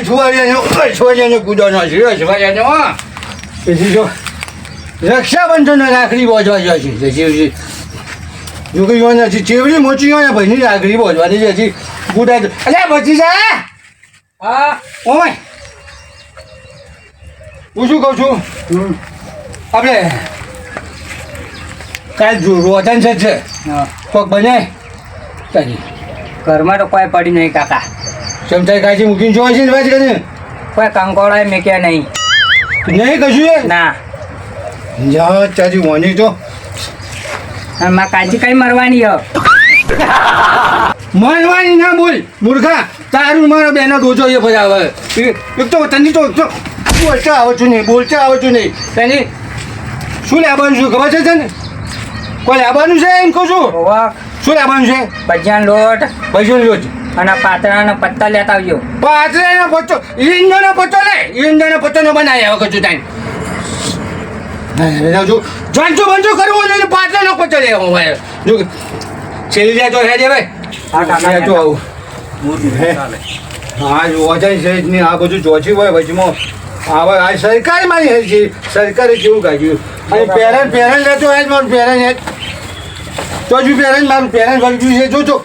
અઠવાડિયાનો કૂદવાનો છે અઠવાડિયાનો હા. પછી જો રક્ષાબંધન રાખડી બોજવા જાય છે હજી જો કે યોને હજી ચેવડી મોચી હોય ભાઈની રાખડી બોજવાની છે હજી ગુડા અલ્યા બચી જા હા? ઓય. હું શું કહું છું? આપણે કાલ જો રોધન છે છે. કોક બને? ઘરમાં તો કોઈ પડી નહીં કાકા. ચમચાઈ કાચી મૂકીને જોવા છે ને વાત કરીને કોઈ કંકોડા મેક્યા નહીં. નહીં કશું એ? ના. જા ચાજી વાની તો. માં કાજી કઈ મરવાની હો? મરવાની ના બોલ મૂર્ખા. તારું મારો બેનો ડોજો એ પછી આવે. એક તો તને તો બોલતા બોલતા છું નહીં બોલતા આવડતું નહીં. તને શું લાવવાનું છે ખબર છે તને? કોઈ લાવવાનું છે એમ કહું છું? શું લાવવાનું છે? ભજીયાનો લોટ. લ્યો છે અને પાતળાના પત્તા લેતા આવજો. પાતળાનો પત્તો? ઈંડોનો પત્તો લે? ઈંડોનો પત્તો નો બનાવી આવો કજુ તાઈ. જો જાંચો બંચો કરવું ને પાતળાનો પત્તો લે હું ભાઈ. જો છેલી જાય તો હેડે ભાઈ. આ કાકા, તો આવું. હા? જો અજાય સહેજ જ નહીં આ બધું જોચી હોય વચમાં. આવે આ સરકાર મારી હે છે. સરકારે કેવું કાઢ્યું? અને પેરેન્ટ પેરેન્ટ લેતો હે જ મારું પેરેન્ટ હે. તો જો પેરેન્ટ મારું પેરેન્ટ વર્ગ્યું છે. જો જો લો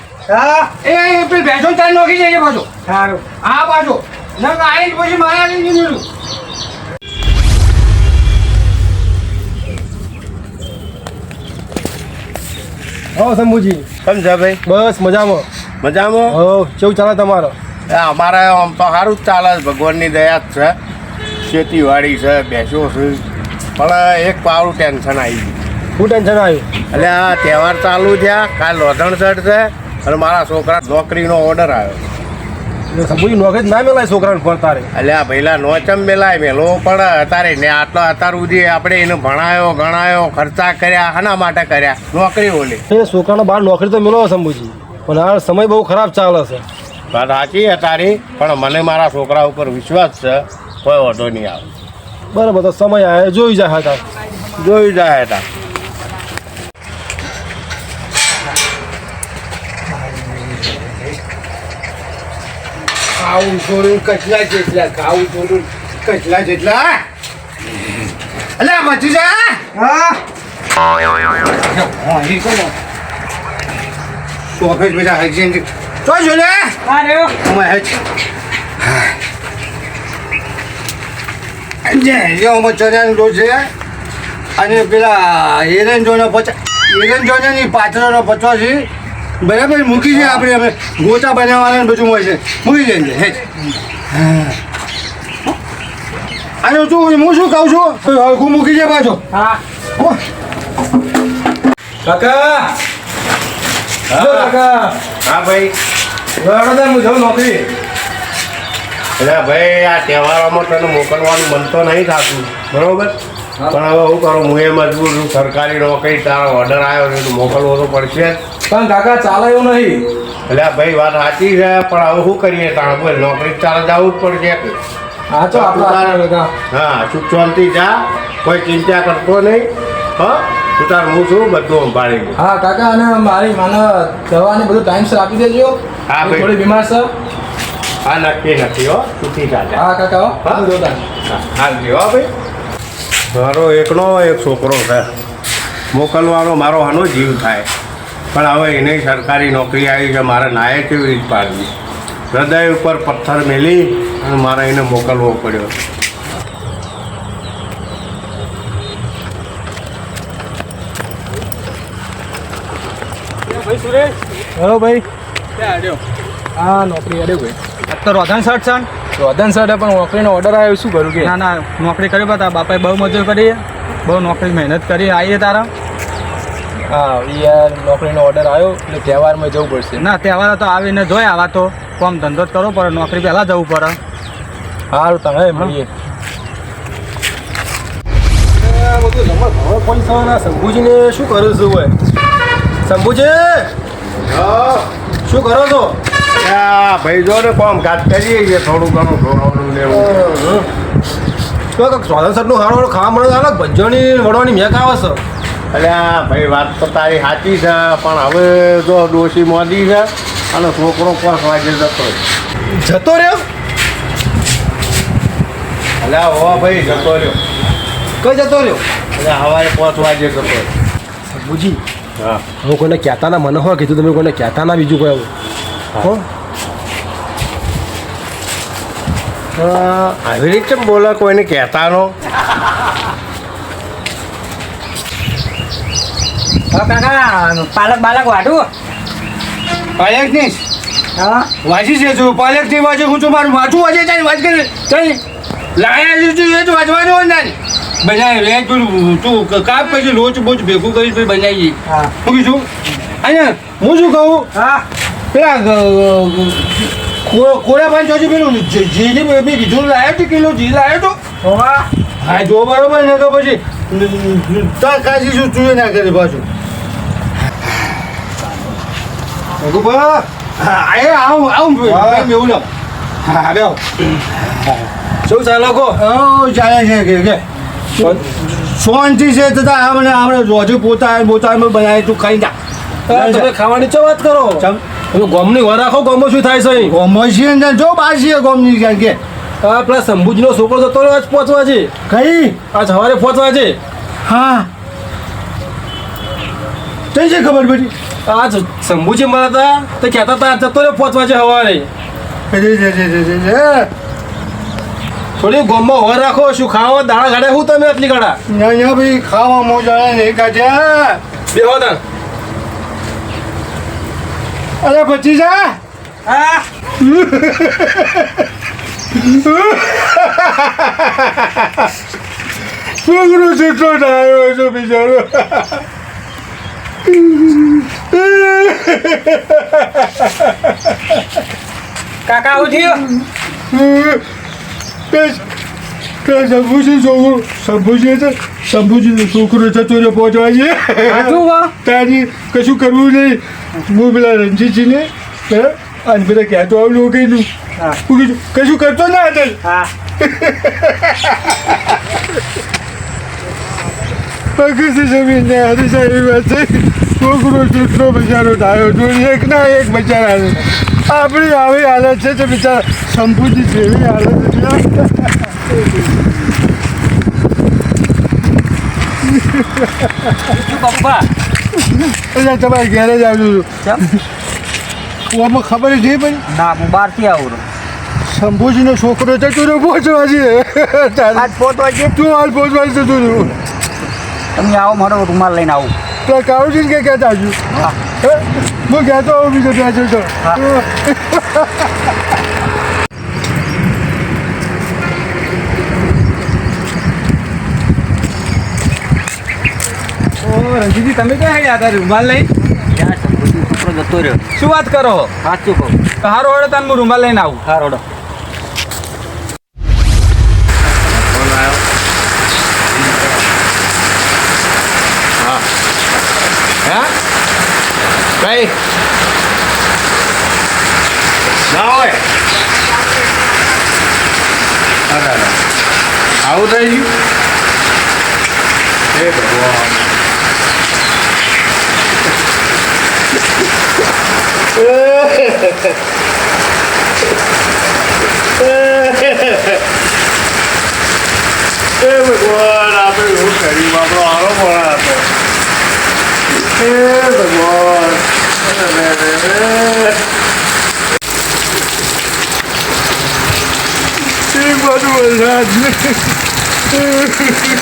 હા. એ પેલી ભેંસો તાર નોખી જઈએ પાછું. સારું. આ બાજુ ના આવીને પછી મારા લઈને નીકળ્યું હો શંભુજી. કેમ છે ભાઈ? બસ મજામાં. મજામાં? હો કેવું ચાલે તમારો? એ અમારે આમ તો સારું જ ચાલે છે ભગવાનની દયા જ છે. ખેતીવાડી છે બેસો છે. પણ એક પાવડું ટેન્શન આવી ગયું. શું ટેન્શન આવ્યું? એટલે આ તહેવાર ચાલુ છે કાલ લોધણ ચડ છે. અને મારા છોકરા નોકરીનો ઓર્ડર આવ્યો. શંભુજી નોકરી ના મેલાય છોકરાને ફળ તારે. એટલે આ પહેલા નોચમ મેલાય મેલો પણ અત્યારે ને આટલો અત્યાર સુધી આપણે એને ભણાયો ગણાયો ખર્ચા કર્યા આના માટે કર્યા. નોકરી ઓલી. એ છોકરાનો બહાર નોકરી તો મેળવો શંભુજી પણ આ સમય બહુ ખરાબ ચાલે છે. વાત સાચી છે તારી પણ મને મારા છોકરા ઉપર વિશ્વાસ છે કોઈ વાંધો નહીં આવે. બરાબર તો સમય આવે જોઈ જાય હતા જોઈ જાય હતા ખાવું છોડું કચલા જેટલા ખાવું છોડું કચલા જેટલા. અલ્યા બચી જા હા? હા એ કોનો? તો ફેર બેટા હજી તો જો લે. હા રે અમે હજ જે. યો મચરિયાનો ડો છે અને પેલા એરંજોનો પચાસ એરંજોની પાછળનો પચાસ છે બરાબર મૂકી છે આપણે હવે. ગોચા બનાવવાના ને બધું હોય છે. મૂકી જઈએ હેજ અને તું હું શું કહું છું? હરખું મૂકી છે પાછો. હા. કાકા. કાકા. હા ભાઈ. વડોદરા હું જાઉં નોકરી. એટલે ભાઈ આ તહેવારોમાં તને મોકલવાનું મન તો નહીં થતું. બરોબર? પણ હવે હું કરું હું એ મજબૂર છું સરકારી નોકરી તારો ઓર્ડર આવ્યો છે તો મોકલવો તો પડશે. પણ કાકા ચાલે એવું નહીં. એટલે ભાઈ વાત સાચી છે પણ હવે શું કરીએ તાણ કોઈ નોકરી ચાલે જવું જ પડશે. હા તો આપણે હા સુખ શાંતિ જા કોઈ ચિંતા કરતો નહીં. હા તું તાર હું છું બધું સંભાળી. હા કાકા અને મારી માને જવાને બધું ટાઈમસર આપી દેજો. હા, ભાઈ. થોડી બીમાર છે. હા નક્કી નથી હો સુખી ચાલે હા કાકા હો હા? જોતા. હાલજી હો ભાઈ. મારો એકનો એક છોકરો છે. મોકલવાનો મારો આનો જીવ થાય. પણ હવે એને સરકારી નોકરી આવી છે મારે નાયે કેવી રીત પાડવી? હૃદય ઉપર પથ્થર મેલી અને મારે એને મોકલવો પડ્યો. હેલો ભાઈ. હા નોકરી અડે ભાઈ. અત્યારે વધારે શર્ટ છે રોધન સર પણ નોકરીનો ઓર્ડર આવ્યો શું કરું કે? ના ના નોકરી કરી બતા. બાપાએ બહુ મજૂર કરી. બહુ નોકરી મહેનત કરી. આવીએ તારા. હા યાર નોકરીનો ઓર્ડર આવ્યો એટલે તહેવારમાં જવું પડશે. ના તહેવાર તો આવીને જોઈ આવા તો. કોમ ધંધો જ કરવો પડે. નોકરી પહેલાં જવું પડે. સારું તમે મળીએ. બધું જમા ભાવે પૈસા શંભુજીને શું કરો છો હોય શંભુજી? શું કરો છો? ભાઈ જો ને કોમ કરીએ છીએ થોડું ઘણું ઢોરાવનું ને એવું. તો કંઈક સ્વાદન હારો ખાવા મળે અલગ ભજ્જોની વડવાની મેક આવે છે. અલ્યા ભાઈ વાત તો તારી સાચી છે પણ હવે જો ડોશી મોદી છે અને છોકરો પાંચ વાગે જતો. જતો રહ્યો? અલ્યા હો ભાઈ જતો રહ્યો. કઈ જતો રહ્યો? એટલે સવારે પાંચ વાગે જતો રહ્યો. શંભુજી હા. હું કોઈને કહેતા ના મને હોય કીધું તમે કોઈને કહેતા ના બીજું કોઈ હો. હા, આવી રીતે બોલા કોઈને કહેતા નો. હા કાકા પાલક બાલક વાઢું? પાલકની? હા. વાંચી છે તું પાલકથી વાંચે હું તો મારું વાંચું વાંચે વાંચ કરી. ચાલ લાયા છે તું એ જ વાંચવાનું હોય ને બનાવી લે તું તું કાપ પછી લોચ બોચ ભેગું કરી પછી બનાવી હા. શું કીધું અને હું શું કહું? હા. પેલા કોળા પાંચ હજુ પેલું જીની બેબી કીધું લાયો તો કિલો જી લાયો તો. હા જો બરોબર ને તો પછી કાશી શું ચૂએ ના કરે પાછું. હા એ આવું આવું એવું લાવ. હા બેહો શું ચાલો ઓ ચાલે છે કે કે. શાંતિ છે તથા આપણે આપણે રોજે પોતા પોતા બનાવી તું ખાઈ જા. તમે ખાવાની ચો વાત કરો? તમે ગોમની વાર રાખો ગોમો શું થાય છે ગોમો છે ને જો બાસી ગોમની ક્યાં કે. આ પેલા શંભુજીનો છોકરો જતો રહ્યો આજ પહોંચવા છે. કઈ? આજ સવારે પહોંચવા છે. હા. કઈ છે ખબર પડી? આજ શંભુજી મળ્યા હતા તો કહેતા હતા જતો રહ્યો પહોંચવા છે સવારે રે રે રે રે રે રે થોડી ગોમમાં હોર રાખો શું ખાવા દાળ ગાડે શું તમે આટલી ગાડા ના ભાઈ ખાવા મોજા નહીં કાઢે બે હોતા અરે પછી જા. હા. છોકરો છૂટો આવ્યો છો બિચારો. કાકા આવું થયું શંભુજી છોકરો શંભુજી છે શંભુજી છોકરો જતો રહ્યો પહોંચવા છે તારી કશું કરવું નહીં. હું પેલા રણજીતજીને અને બધા કહેતો આવું લોકોનું. હા. કીધું કશું કરતો ના હતા. પગથી જમીન હારી સારી વાત છે છોકરો છૂટલો બચારો ડાયો તો એક ના એક બચારા આપણી આવી હાલત છે તો બિચારા શંભુજી જેવી હાલત છે. પપ્પા તમારે ઘેરે જ આવ્યું છું આમાં ખબર જ નહીં ના હું બહારથી આવું શંભુજીનો છોકરો છે રહ્યો પહોંચવા છે પહોંચવા છે તું હાલ પહોંચવા જતો તું. તમે આવો મારો રૂમાલ લઈને આવું. તો છે કે કહેતા છું હા. કહેતો આવું બીજો ત્યાં છું હા. રણજીતજી તમે ક્યાં હેડ્યા હતા રૂમાલ લઈ જતો રહ્યો. શું વાત કરો? સાચું કહું. હારો હળો તાન હું રૂમાલ લઈને આવું. હારો હડો હે? કઈ ના હોય. અરે. આવું થઈ ગયું? હે ભગવાન. હે ભગવાન આપણે એવું કર્યું આપણો આરો મોડા હતો. એ હવે જે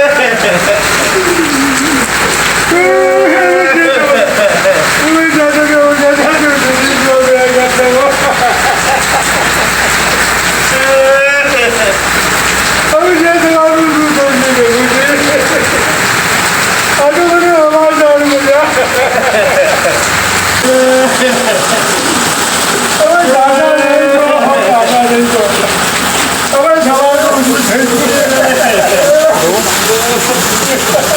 Thank you.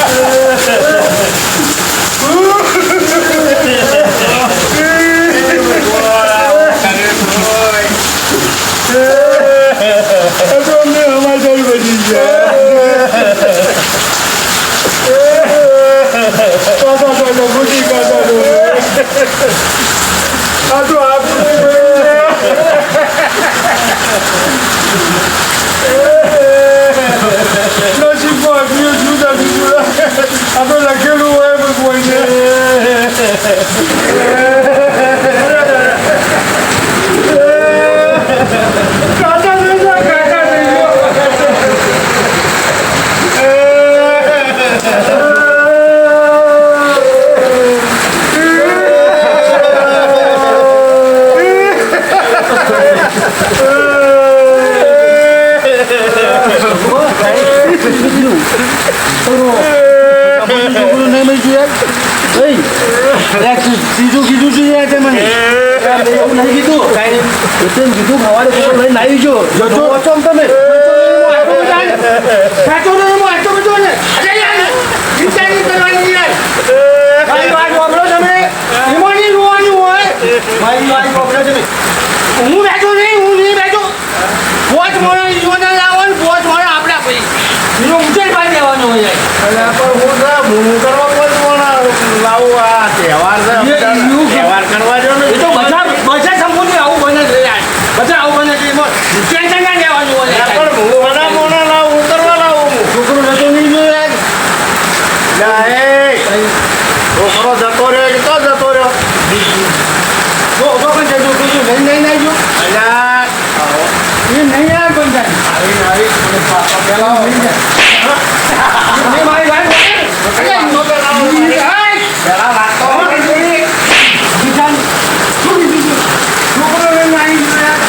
યાર તે મને એવું નહીં કીધું કાંઈ નહીં. તેમ કીધું ખાવાનું છોકરો લઈને આવી ગયો જતો છો ને તમે સાચો નહીં હું આટલો બધો ને અરે યાર ચિંતા નહીં કરવાની યાર મારી વાત વાપરો તમે એમાં નહીં રોવાનું હોય મારી પકડે છે ને. હું બેઠો નહીં હું નહીં બેઠો પોચ મોણો ઈશ્વરને લાવવાનું પોચ મોણો આપણા ભાઈ એનો ઉકેલ પાડી દેવાનો હોય અલ્યા પણ હું ના હું કરવા કોઈ પણ લાવો આ તહેવાર છે એ એવું છે. તહેવાર કરવા જો ને એ તો બધા બધા સંપૂર્ણ આવું બને છે યાર બધા આવું બને છે એમાં ટેન્શન ના લેવાનું હોય? પણ વડા મોણા લાવું હું કરવા લાવું છોકરો નહીં ગયો યાર અલ્યા, એ છોકરો જતો રહ્યો કે તો જતો રહ્યો જો ઊભો પણ જતો કીધું લઈને લઈને આવી ગયો અલ્યા એ નહીં યાર પણ જાય આવી આવી મને પાપા પેલા નહીં જાય તમે મારી વાત બોલો. અરે, હાય. પેલા લાગતો બીજાને શું કીધું તું? છોકરો લઈને આવી ગયો યાર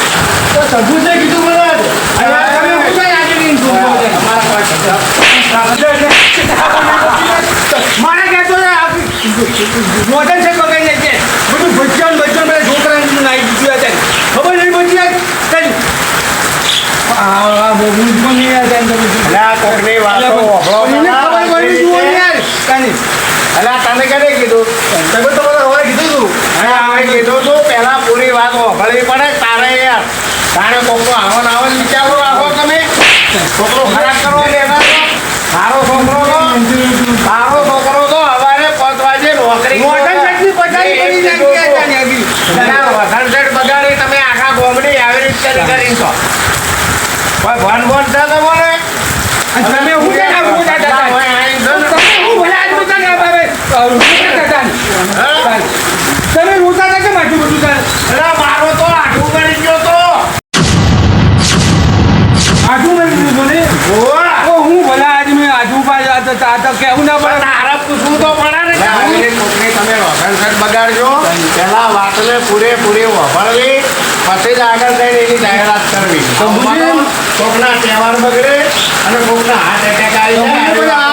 તો સગું છે કીધું મને અરે, તમે હું કઈ આજે નહીં છોકરો છે? અમારા પાસે મારે કહેતો ને આ મોઢન છે પકડી લે છે બધું ભજ્યા ને ભજ્યા બધા છોકરાને બધું નાઈ દીધું છે ખબર નહીં પડી યાર કઈ આ આ બહુ પણ નહીં યાર કઈ તમે શું- અલ્યા કોકની વાતો હોભળો કોઈને ખબર પડી જુઓ ને યાર કઈ અલ્યા તને કેને કીધું તમે તો મને હવે કીધું તું અરે હવે કીધું તું પહેલા પૂરી વાત હોભળવી પડે તારે યાર તારે કોકનો આવો ને આવો વિચારો આવો તમે. છોકરો ખરાબ કરો દેના છો. સારો છોકરો તો સારો છોકરો તો હવારે પાંચ વાગે નોકરી મોઢન સેટની પછાડી પડી જાય કે અત્યારે હજી. વસણ સેટ બગાડી તમે આખા ગોમડી આવી રીતે કરી છો કોઈ ભણ ભણ છે તમારે તમે હું હું ના ના, દાદા? હોય, આઈ જો ને. તમે હું ભલા આદમી હતા ને બાબે? અ, રૂપિયા દાદા ને. હા? તમે રોતા હતા કેમ આટલું બધું તાર? અરે મારો તો આઠું કરી ગયો તો આટલું મેં કીધું ને ઓવા. ઓ હું ભલા આદમી આજુ બાજુ આ તો આ તો કેવું ના પણ પડે તારા પૂછવું તો પડે ને કે આવી કોકની તમે રોશન સેટ બગાડજો વાતને પૂરેપૂરી વફળવી પછી જ આગળ જઈને એની જાહેરાત કરવી. કોકના તહેવાર બગડે અને કોકના હાર્ટ એટેક આવી બધા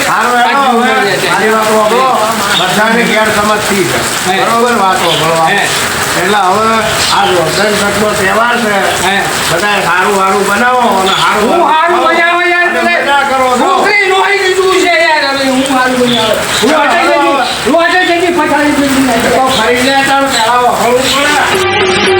સારું. બધાને ગેરસમજ થઈ છે બરોબર વાતો. હે. એટલે હવે આ રોશન સેટનો તહેવાર છે. હે. બધાએ સારું સારું બનાવો અને સારું હારું બનાવો યાર કરો નહીં આવે હું હટાઈ દેજે હું હટાઈ દેજે પછાડી પહેલા વખડવું પડે